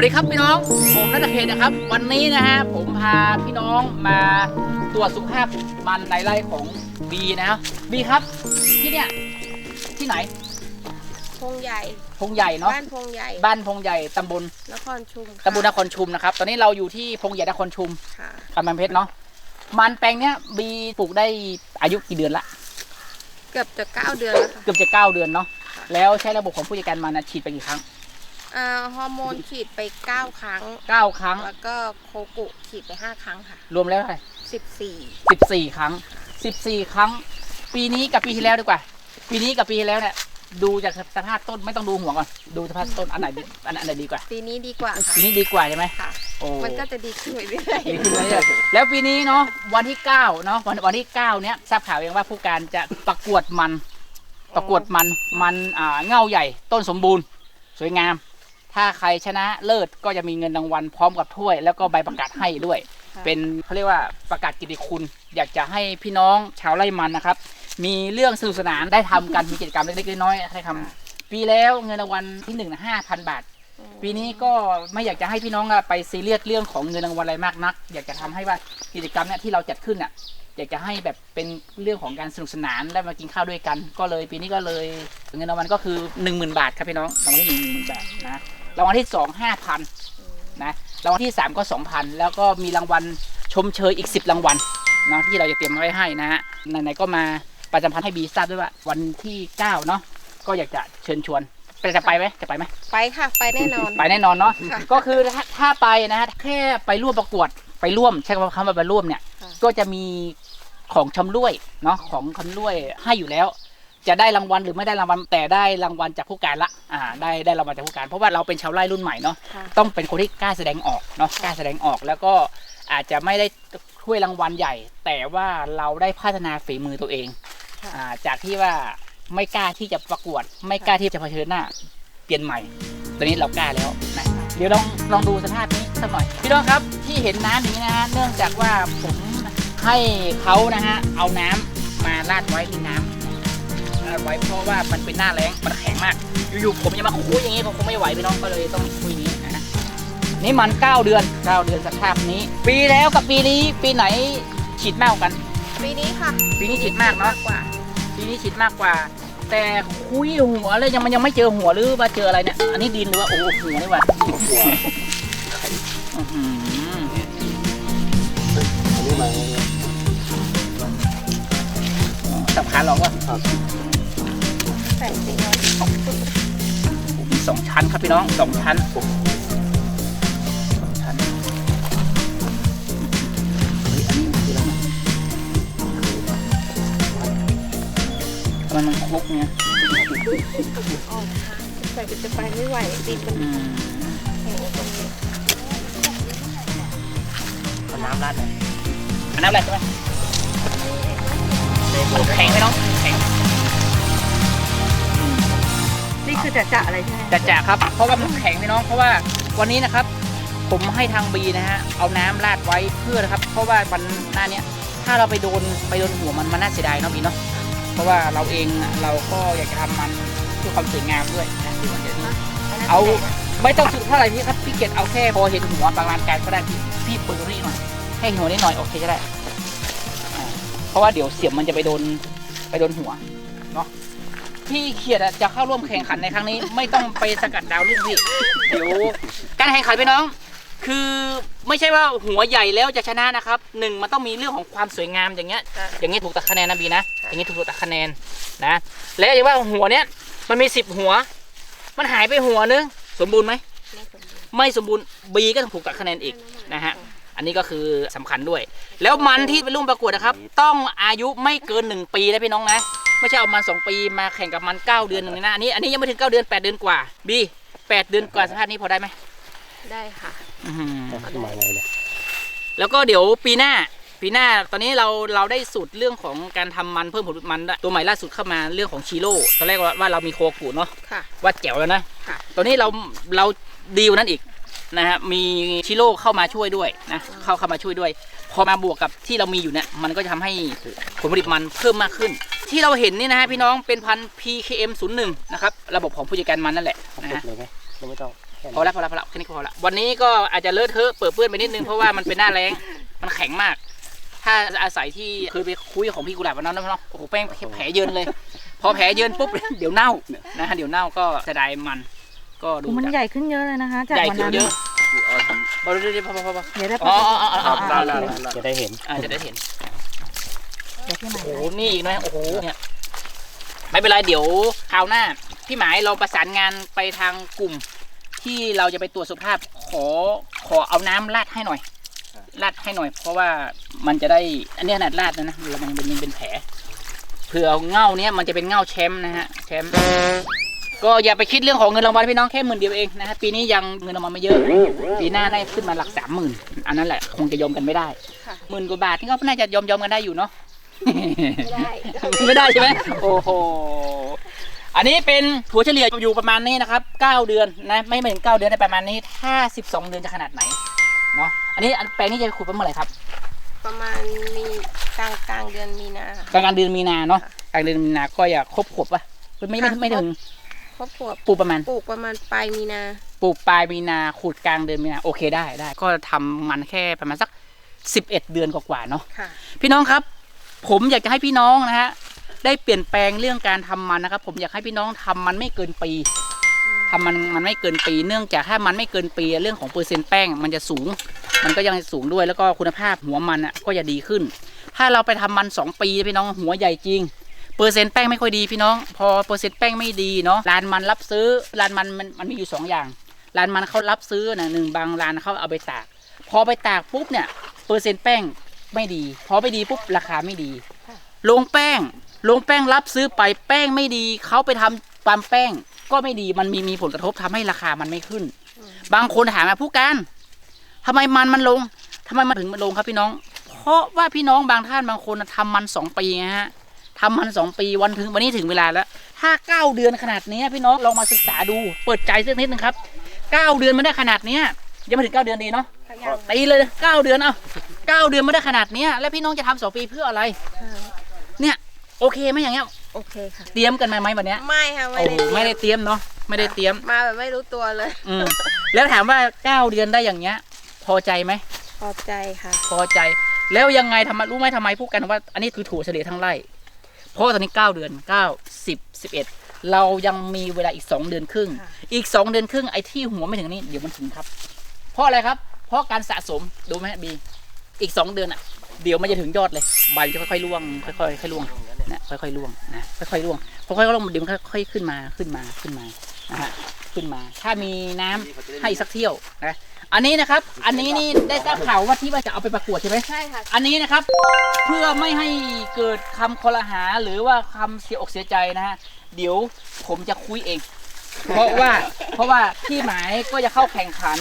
วัสดีครับพี่น้อง ผมนัทเขตนะครับ วันนี้นะฮะผมพาพี่น้องมาตรวจสุขภาพมันในไร่ของบีนะครับบีครับที่เนี่ยที่ไหน พงใหญ่ พงใหญ่เนาะบ้านพงใหญ่ บ้านพงใหญ่ตำบลนครชุมค่ะตำบลนครชุมนะครับ ตอนนี้เราอยู่ที่พงใหญ่นครชุมค่ะกำแพงเพชรเนาะมันแปลงเนี้ยบีปลูกได้อายุกี่เดือนละเกือบจะเก้าเดือนแล้วค่ะเกือบจะเก้าเดือนเนาะแล้วใช้ระบบของผู้จัดการมันนะฉีดไปกี่ครั้ง อ่าฮอร์โมนฉีดไปเก้าครั้ง เก้าครั้ง แล้วก็โคกุฉีดไปห้าครั้งค่ะ รวมแล้วเท่าไหร่สิบสี่สิบสี่ครั้งสิบสี่ครั้ง ปีนี้กับปีที่แล้วดีกว่า ปีนี้กับปีที่แล้วเนี่ย ดูจากสภาพต้นไม่ต้องดูหัวก่อน ดูสภาพต้นอันไหนดีอันอันไหนดีกว่า ปีนี้ดีกว่าค่ะปีนี้ดีกว่าใช่ไหมค่ะ โอ้ มันก็จะดีขึ้นเรื่อยดีขึ้นเรื่อยๆแล้วปีนี้เนาะวันที่เก้าเนาะวันวันที่เก้าเนี้ยทราบข่าวยังว่าผู้การจะประกวดมัน ประกวดมันมันอ่าเง่าใหญ่ต้นสมบูรณ์ สวยงาม ถ้าใครชนะเลิศก็จะมีเงินรางวัลพร้อมกับถ้วย แล้วก็ใบประกาศให้ด้วยๆเป็นเขาเรียกว่าประกาศกิตติคุณ อยากจะให้พี่น้องชาวไร่มันนะครับ มีเรื่องสนุกสนานได้ทำกันมีกิจกรรมเล็กๆน้อยๆให้ทำปีแล้วเงินรางวัลที่หนึ่งห้าพันบาท ปีนี้ก็ไม่อยากจะให้พี่น้องอะไปซีเรียสเรื่องของเงินรางวัลอะไรมากนัก อยากจะทำให้ว่ากิจกรรมเนี่ยที่เราจัดขึ้นอะอยากจะให้แบบเป็นเรื่องของการสนุกสนานและมากินข้าวด้วยกัน ก็เลยปีนี้ก็เลยเงินรางวัลก็คือหนึ่งหมื่นบาทครับพี่น้องรางวัลที่หนึ่งหมื่นบาทนะ รางวัลที่สองห้าพันนะรางวัลที่3ก็2,000แล้วก็มีรางวัลชมเชยอีก10รางวัลเนาะที่เราจะเตรียมไว้ให้นะฮะไหนๆก็มาประจำพันธ์ให้บีทราบด้วยว่าวันที่9เนาะก็อยากจะเชิญชวนไปจะไปไหมจะไปไหมไปค่ะ ไปแน่นอน ไปแน่นอนเนาะค่ะก็คือถ้าถ้าไปนะฮะแค่ไปร่วมประกวดไปร่วมใช้คำว่าคำว่าไปร่วมเนี่ยค่ะก็จะมีของชำร่วยเนาะของชำร่วยให้อยู่แล้ว จะได้รางวัลหรือไม่ได้รางวัลแต่ได้รางวัลจากผู้การละอ่าได้ได้รางวัลจากผู้การ เพราะว่าเราเป็นชาวไร่รุ่นใหม่เนาะค่ะต้องเป็นคนที่กล้าแสดงออกเนาะกล้าแสดงออกแล้วก็อาจจะไม่ได้ถ้วยรางวัลใหญ่ แต่ว่าเราได้พัฒนาฝีมือตัวเองค่ะ อ่าจากที่ว่าไม่กล้าที่จะประกวด ไม่กล้าที่จะเผชิญหน้าเปลี่ยนใหม่ ตอนนี้เรากล้าแล้วนะเดี๋ยวลองลองดูสภาพนี้สักหน่อยพี่น้องครับที่เห็นน้ำอย่างนี้นะฮะเนื่องจากว่าผมให้เขานะฮะเอาน้ำมาราดไว้ในน้ำราด ไว้เพราะว่ามันเป็นหน้าแล้งมันแข็งมาก อยู่ๆผมจะมาคุยอย่างนี้ผมคงไม่ไหวพี่น้องก็เลยต้องคุยอย่างนี้นะฮะนี่มัน 9 เดือน 9 เดือนสภาพนี้ ปีแล้วกับปีนี้ปีไหนฉีดมากกว่ากัน ปีนี้ค่ะ ปีนี้ฉีดมากเนาะกว่า ปีนี้ฉีดมากกว่า แต่คุยหัวเลยยังมันยังไม่เจอหัวหรือว่าเจออะไรเนี่ยอันนี้ดินหรือว่าโอ้โหหัวนี่หว่าหัวอื้อหืออันนี้มาสับขาหลอกว่าครับใส่สีน้อยมีสองชั้นครับพี่น้องสองชั้นสองชั้นเฮ้ยอันนี้มันคืออะไรนะทำไมมันคลุกเนี่ยอ่อนค่ะใส่จะไปไม่ไหวดินมันอืมแข็งตรงนี้เอาน้ำราดเลยเอาน้ำอะไรใช่ไหมมันแข็งไหมน้อง นี่คือจะจะอะไรใช่ไหมจะจกครับ เพราะว่ามันแข็งพี่น้องเพราะว่าวันนี้นะครับ ผมให้ทางบีนะฮะเอาน้ำราดไว้เพื่อนะครับ เพราะว่าวันหน้าเนี้ยถ้าเราไปโดนไปโดนหัวมันมันน่าเสียดายเนาะบีเนาะเพราะว่าเราเองเราก็อยากจะทำมันเพื่อความสวยงามด้วยนะที่มันจะดีเอาไม่ต้องสุดเท่าไหร่พี่ครับพี่เกดเอาแค่พอเห็นหัวประมาณการก็ได้พี่พี่เปิดตรงนี้หน่อยให้หัวนิดหน่อยโอเคก็ได้เพราะว่าเดี๋ยวเสียบมันจะไปโดนไปโดนหัวเนาะ พี่เขียดอะจะเข้าร่วมแข่งขันในครั้งนี้ ไม่ต้องไปสกัดดาวรุ่งพี่เดี๋ยวการแข่งขันพี่น้อง คือไม่ใช่ว่าหัวใหญ่แล้วจะชนะนะครับหนึ่งมันต้องมีเรื่องของความสวยงามอย่างเงี้ย อย่างนี้ถูกตัดคะแนนนะบีนะอย่างนี้ถูกตัดคะแนนนะและอย่างว่าหัวเนี้ยมันมีสิบหัว มันหายไปหัวนึงสมบูรณ์ไหมไม่สมบูรณ์บีก็ต้องถูกตัดคะแนนอีกนะฮะอันนี้ก็คือสำคัญด้วย แล้วมันที่เป็นรุ่นประกวดนะครับ ต้องอายุไม่เกิน 1 ปีนะพี่น้องนะ ไม่ใช่เอามัน2ปีมาแข่งกับมัน9เดือนหนึ่งนะอันนี้อันนี้ยังไม่ถึง9เดือน8เดือนกว่าบี8เดือนกว่าสภาพนี้พอได้ไหมได้ค่ะอื้อหือขึ้นมาไงเนี่ยแล้วก็เดี๋ยวปีหน้าปีหน้าตอนนี้เราเราได้สูตรเรื่องของการทำมันเพิ่มผลผลิตมันด้วยตัวใหม่ล่าสุดเข้ามาเรื่องของชิโร่ตอนแรกว่าว่าเรามีโคกูเนาะ ค่ะว่าแจ๋วแล้วนะ ค่ะ ตอนนี้เราเราดีกว่านั้นอีกนะฮะ มีชิโร่เข้ามาช่วยด้วยนะ เข้าเข้ามาช่วยด้วย พอมาบวกกับที่เรามีอยู่เนี่ย มันก็จะทำให้ผลผลิตมันเพิ่มมากขึ้น ที่เราเห็นนี่นะฮะพี่น้องเป็นพันธุ์ PKM 01นะครับระบบของผู้จัดการมันนั่นแหละเอานะปุดฮะ เลยไหมยังไม่ต้องพอแล้วพอแล้วพอแล้วแค่นี้ก็พอแล้ววันนี้ก็อาจจะเลอะเทอะเปื้อนเปื้อนไปนิดนึง เพราะว่ามันเป็นหน้าแรงมันแข็งมาก ถ้าอาศัยที่เคยไปคุยของพี่กุหลาบวันนั้นนะเนาะโอ้โหแป้งแผลเยินเลย พอแผลเยินปุ๊บ เดี๋ยวเน่านะฮะเดี๋ยวเน่าก็เสียดายมัน ก็ดูมันจากใหญ่ขึ้นเยอะเลยนะคะ จากใหญ่วันขึ้นนั้นเยอะพอเรื่อยๆพอพอพอพอเดี๋ยวได้อ๋ออ๋ออ๋ออ๋ออ่าอ๋อโอเคจะได้เห็นอ่าจะได้เห็นเดี๋ยวพี่หมายโอ้โหนี่อีกนะโอ้โหเนี่ยไม่เป็นไรเดี๋ยวคราวหน้า พี่หมายเราประสานงานไปทางกลุ่ม ที่เราจะไปตรวจสุขภาพขอขอเอาน้ำราดให้หน่อยราดให้หน่อย เพราะว่ามันจะได้อันนี้ขนาดราดแล้วนะแล้วมันเป็นมันเป็นแผลเผื่อเง่าเนี้ยมันจะเป็นเง่าแชมป์นะฮะแชมป์ก็อย่าไปคิดเรื่องของเงินรางวัลพี่น้องแค่หมื่นเดียวเองนะฮะปีนี้ยังเงินรางวัลไม่เยอะ ปีหน้าได้ขึ้นมาหลักสามหมื่นอันนั้นแหละคงจะยอมกันไม่ได้ค่ะหมื่นกว่าบาทนี่ก็น่าจะยอมยอมๆกันได้อยู่เนาะ ไม่ได้ไม่ได้ใช่ไหมโอ้โหอันนี้เป็นถั่วเฉลี่ยอยู่ประมาณนี้นะครับ9เดือนนะไม่ไม่ถึง9เดือนแต่ประมาณนี้ ถ้า 12 เดือนจะขนาดไหนเนาะอันนี้อันแปลงนี้จะขุดไปเมื่อไหร่ครับ ประมาณมีกลางกลางเดือนมีนาค่ะกลางกลางเดือนมีนาเนาะกลางเดือนมีนาก็อย่าครบขวบป่ะไม่ไม่ไม่ถึงครอบครัวปลูกประมาณปลูกประมาณปลายมีนาปลูกปลายมีนาขุดกลางเดือนมีนาโอเคได้ได้ ก็ทำมันแค่ประมาณสัก 11 เดือนกว่าๆเนาะค่ะพี่น้องครับ ผมอยากจะให้พี่น้องนะฮะได้เปลี่ยนแปลงเรื่องการทำมันนะครับ ผมอยากให้พี่น้องทำมันไม่เกินปีทำมันมันไม่เกินปี เนื่องจากถ้ามันไม่เกินปีเรื่องของเปอร์เซ็นต์แป้งมันจะสูง มันก็ยังสูงด้วยแล้วก็คุณภาพหัวมันอะก็จะดีขึ้น ถ้าเราไปทำมัน 2 ปีพี่น้องหัวใหญ่จริงเปอร์เซ็นต์แป้งไม่ค่อยดีพี่น้อง พอเปอร์เซ็นต์แป้งไม่ดีเนาะร้านมันรับซื้อร้านมันมันมันมีอยู่สองอย่างร้านมันเขารับซื้อนะหนึ่งบางร้านเขาเอาไปตาก พอไปตากปุ๊บเนี่ยเปอร์เซ็นต์แป้ง ไม่ดี พอไม่ดีปุ๊บราคาไม่ดีลงแป้งลงแป้งรับซื้อไปแป้งไม่ดีเขาไปทำปั๊มแป้ง ก็ไม่ดีมันมีมีผลกระทบทำให้ราคามันไม่ขึ้น บางคนถามมาผู้การทำไมมันมันลงทำไมมันถึงมันลงครับพี่น้อง เพราะว่าพี่น้องบางท่านบางคนน่ะทำมันสองปีไงฮะทำมันสองปีวันถึงวันนี้ถึงเวลาแล้ว ถ้าเก้าเดือนขนาดเนี้ยพี่น้องลองมาศึกษาดู เปิดใจสักนิดนึงครับเก้าเดือนไม่ได้ขนาดเนี้ยยังไม่ถึงเก้าเดือนดีเนาะ ตีเลยเก้าเดือนเอาเก้าเดือนไม่ได้ขนาดเนี้ยแล้วพี่น้องจะทำสองปีเพื่ออะไร เนี่ย โอเคไหมอย่างเงี้ย โอเคค่ะ เตรียมกันมาไหมวันเนี้ยไม่ค่ะไม่โอ้ได้โหไม่ได้เตรียมเนาะไม่ได้เตรียม มาแบบไม่รู้ตัวเลย อืมแล้วถามว่าเก้าเดือนได้อย่างเงี้ย พอใจไหม พอใจค่ะ พอใจแล้วยังไงทำไมรู้ไหมทำไมพูดกันว่า อันนี้คือถั่วเฉลี่ยทั้งไร่เพราะว่าตอนนี้เก้าเดือนเก้าสิบสิบเอ็ดเรายังมีเวลาอีกสองเดือนครึ่ง ค่ะ อีกสองเดือนครึ่งไอ้ที่หัวไม่ถึงนี้เดี๋ยวมันถึงครับ เพราะอะไรครับ เพราะการสะสมดูไหมบีอีกสองเดือนอะ เดี๋ยวมันจะถึงยอดเลยใบจะค่อยๆร่วงค่อยๆค่อยๆร่วงนะค่อยๆร่วงนะค่อยๆร่วงค่อยๆร่วงเดี๋ยวมันค่อยๆขึ้นมาขึ้นมาขึ้นมานะฮะขึ้นมา ถ้ามีน้ำให้สักเที่ยวนะอันนี้นะครับ อันนี้นี่ได้ทราบข่าวว่าที่ว่าจะเอาไปประกวดใช่ไหมใช่ค่ะอันนี้นะครับ เพื่อไม่ให้เกิดคำคอรหาหรือว่าคำเสียอกเสียใจนะฮะเดี๋ยวผมจะคุยเอง เพราะว่าเพราะว่าพี่หมายก็จะเข้าแข่งขัน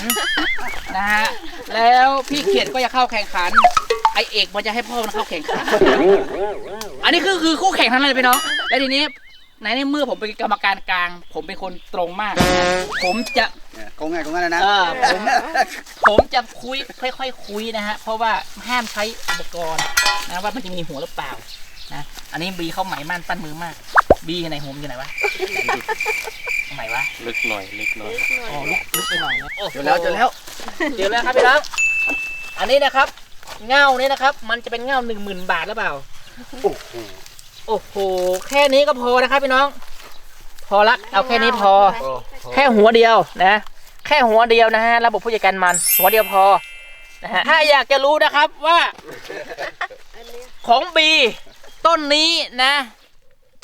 นะฮะแล้วพี่เขียดก็จะเข้าแข่งขัน ไอเอกมันจะให้พ่อมันเข้าแข่งขัน อันนี้คือคือคู่แข่งทั้งนั้นเลยพี่น้องและทีนี้ในในเมื่อผมเป็นกรรมการกลาง ผมเป็นคนตรงมาก ผมจะคงไงคงงั้นนะเออผมผมจะคุยค่อย ๆ คุยนะฮะเพราะว่าห้ามใช้อุปกรณ์นะว่ามันจะมีหัวหรือเปล่า นะอันนี้บีเข้าหมายมั่นปั้นมือมาก บีอยู่ไหนหัวมันอยู่ไหนวะตรงไหนวะลึกหน่อยลึกหน่อยอ๋อลึกลึกไปหน่อยนะโอ้โหเจอแล้วเจอแล้วเจอแล้วครับพี่น้องอันนี้นะครับ เง่านี้นะครับ มันจะเป็นเง่าหนึ่งหมื่นบาทหรือเปล่าโอ้โหโอ้โหแค่นี้ก็พอนะครับพี่น้อง พอละเอาแค่นี้พอ แค่หัวเดียวนะ แค่หัวเดียวนะฮะระบบผู้จัดการมัน หัวเดียวพอนะฮะถ้าอยากจะรู้นะครับว่า ของบี ต้นนี้นะ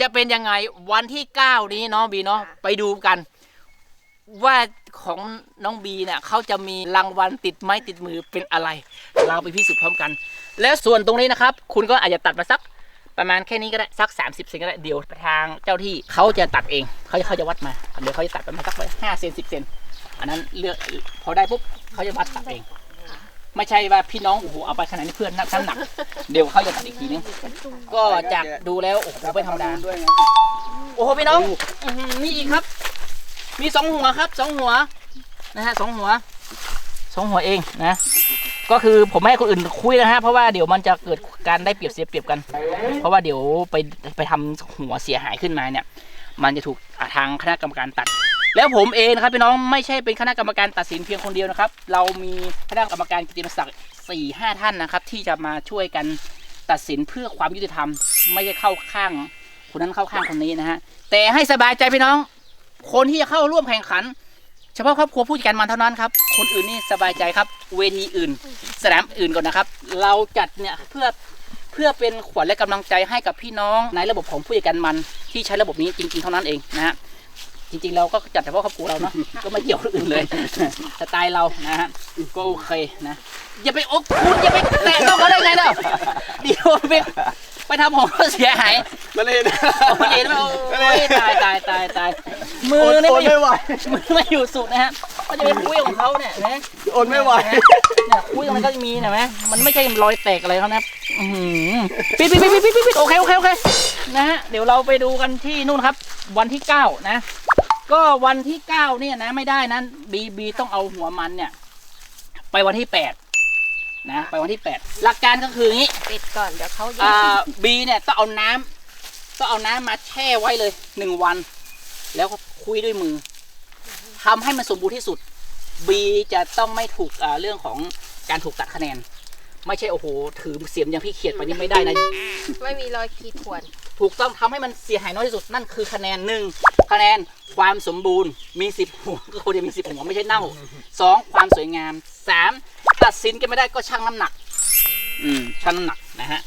จะเป็นยังไงวันที่9นี้เนาะบีเนาะไปดูกัน ว่าของน้องบีเนี่ยเขาจะมีรางวัลติดไม้ติดมือเป็นอะไร เราไปพิสูจน์พร้อมกัน แล้วส่วนตรงนี้นะครับ คุณก็อาจจะตัดมาสักประมาณแค่นี้ก็ได้สัก 30เซนก็ได้เดี๋ยวทางเจ้าที่เขาจะตัดเองเขาจะเขาจะวัดมาเดี๋ยวเขาจะตัดประมาณสักห้าเซนสิบเซนอันนั้นเลือกพอได้ปุ๊บเขาจะวัดตัดเอง ไม่ใช่ว่าพี่น้องโอ้โหเอาไปขนาดนี้เพื่อนนักน้ำหนัก เดี๋ยวเขาจะตัดอีกทีนึงก็จากดูแล้วโอ้โหไม่ธรรมดาด้วยไงโอ้โหพี่น้องอื้อหือมีอีกครับ มีสองหัวครับสองหัวนะฮะสองหัวสองหัวเองนะ ก็คือผมไม่ให้คนอื่นคุยนะฮะเพราะว่าเดี๋ยวมันจะเกิดการได้เปรียบเสียเปรียบกัน เพราะว่าเดี๋ยวไปไปทำหัวเสียหายขึ้นมาเนี่ย มันจะถูกอ่าทางคณะกรรมการตัด แล้วผมเองนะครับพี่น้องไม่ใช่เป็นคณะกรรมการตัดสินเพียงคนเดียวนะครับ เรามีคณะกรรมการกิติมศักดิ์สี่ห้าท่านนะครับ ที่จะมาช่วยกันตัดสินเพื่อความยุติธรรม ไม่ใช่เข้าข้าง คนนั้นเข้าข้างคนนี้นะฮะแต่ให้สบายใจพี่น้อง คนที่จะเข้าร่วมแข่งขัน เฉพาะครอบครัวผู้จัดการมันเท่านั้นครับคนอื่นนี่สบายใจครับ เวทีอื่น สนามอื่นก่อนนะครับ เราจัดเนี่ยเพื่อเพื่อเป็นขวัญและกำลังใจให้กับพี่น้องในระบบของผู้จัดการมันที่ใช้ระบบนี้จริง ๆ เท่านั้นเองนะฮะ จริงๆ เราก็จัดเฉพาะครอบครัวเราเนาะ ก็ไม่เกี่ยวกับคนอื่นเลย สไตล์เรานะฮะ ก็โอเคนะ อย่าไปอกคุณอย่าไปแตะต้องเขาได้ไงเนาะเดี๋ยวไปไปทำของเขาเสียหายมาเลยนะโอเคไหมโอ้ยตายตายตายตาย มือเนี่ยโอนไม่ไม่ไหวมือไม่อยู่สุดนะฮะก็จะเป็นคุยของเขาเนี่ยนะโอนไม่ไหวเนี่ยคุยตรงนั้นก็จะมีนะไหมมันไม่ใช่รอยแตกอะไรเขานะอื้อหือปิดปิดปิดปิดปิดปิดโอเคโอเคโอเคนะฮะเดี๋ยวเราไปดูกันที่นู่นครับ วันที่เก้านะ ก็วันที่เก้าเนี่ยนะไม่ได้นะบีบีต้องเอาหัวมันเนี่ย ไปวันที่แปดนะไปวันที่แปดหลักการก็คืออย่างนี้ปิดก่อนเดี๋ยวเขายิงอ่าบีเนี่ยต้องเอาน้ำต้องเอาน้ำมาแช่ไว้เลยหนึ่งวัน แล้วก็คุยด้วยมือทำให้มันสมบูรณ์ที่สุดบีจะต้องไม่ถูกอ่าเรื่องของการถูกตัดคะแนน ไม่ใช่โอ้โหถือเสียมอย่างพี่เขียดไปนี่ไม่ได้นะ ไม่มีรอยขีดข่วน ถูกต้องทำให้มันเสียหายน้อยที่สุดนั่นคือคะแนนหนึ่งคะแนนความสมบูรณ์มีสิบหัวก็ควรจะมีสิบหัวไม่ใช่เน่าสองความสวยงามสามตัดสินกันไม่ได้ก็ชั่งน้ำหนัก อืมชั่งน้ำหนักนะฮะ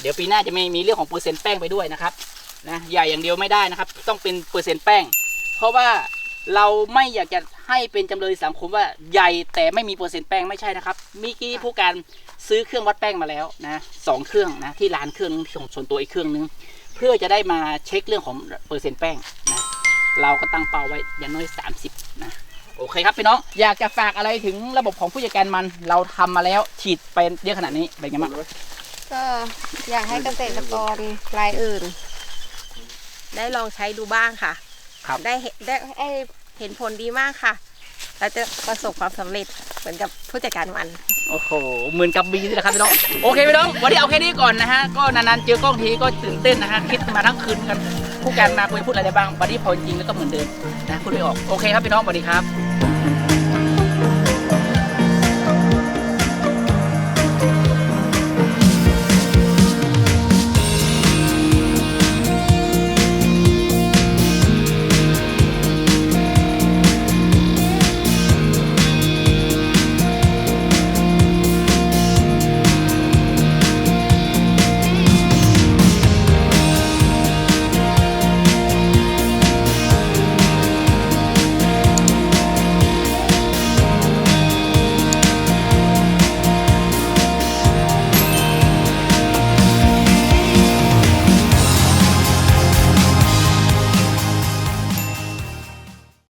เดี๋ยวปีหน้าจะมีมีเรื่องของเปอร์เซ็นต์แป้งไปด้วยนะครับนะใหญ่อย่างเดียวไม่ได้นะครับ ต้องเป็นเปอร์เซ็นต์แป้ง เพราะว่าเราไม่อยากจะให้เป็นจำเลยสังคมว่าใหญ่แต่ไม่มีเปอร์เซ็นต์แป้งไม่ใช่นะครับมีกี้ผู้การซื้อเครื่องวัดแป้งมาแล้วนะสองเครื่องนะที่ร้านเครื่องนึงส่วนส่วนตัวอีกเครื่องนึง เพื่อจะได้มาเช็คเรื่องของเปอร์เซ็นต์แป้งนะเราก็ตั้งเป้าไว้อย่างน้อย 30 นะโอเคครับพี่น้อง อยากจะฝากอะไรถึงระบบของผู้จัดการมัน เราทำมาแล้วฉีดเป็นเยอะขนาดนี้เป็นไงบ้างก็อยากให้เกษตรกรรายอื่น ได้ลองใช้ดูบ้างค่ะ ครับได้เห็นได้ได้เห็นผลดีมากค่ะ เราจะประสบความสำเร็จเหมือนกับผู้จัดการมัน โอ้โหเหมือนกับบีนี่แหละครับพี่น้อง โอเคพี่น้องวันนี้เอาแค่นี้ก่อนนะฮะ ก็นานๆเจอกล้องทีก็ตื่นเต้นนะฮะ คิดมาทั้งคืนกันผู้การมาคุยพูดอะไรได้บ้างวันนี้พอจริงๆแล้วก็เหมือนเดิมนะพูดไม่ออก โอเคครับพี่น้องสวัสดีครับ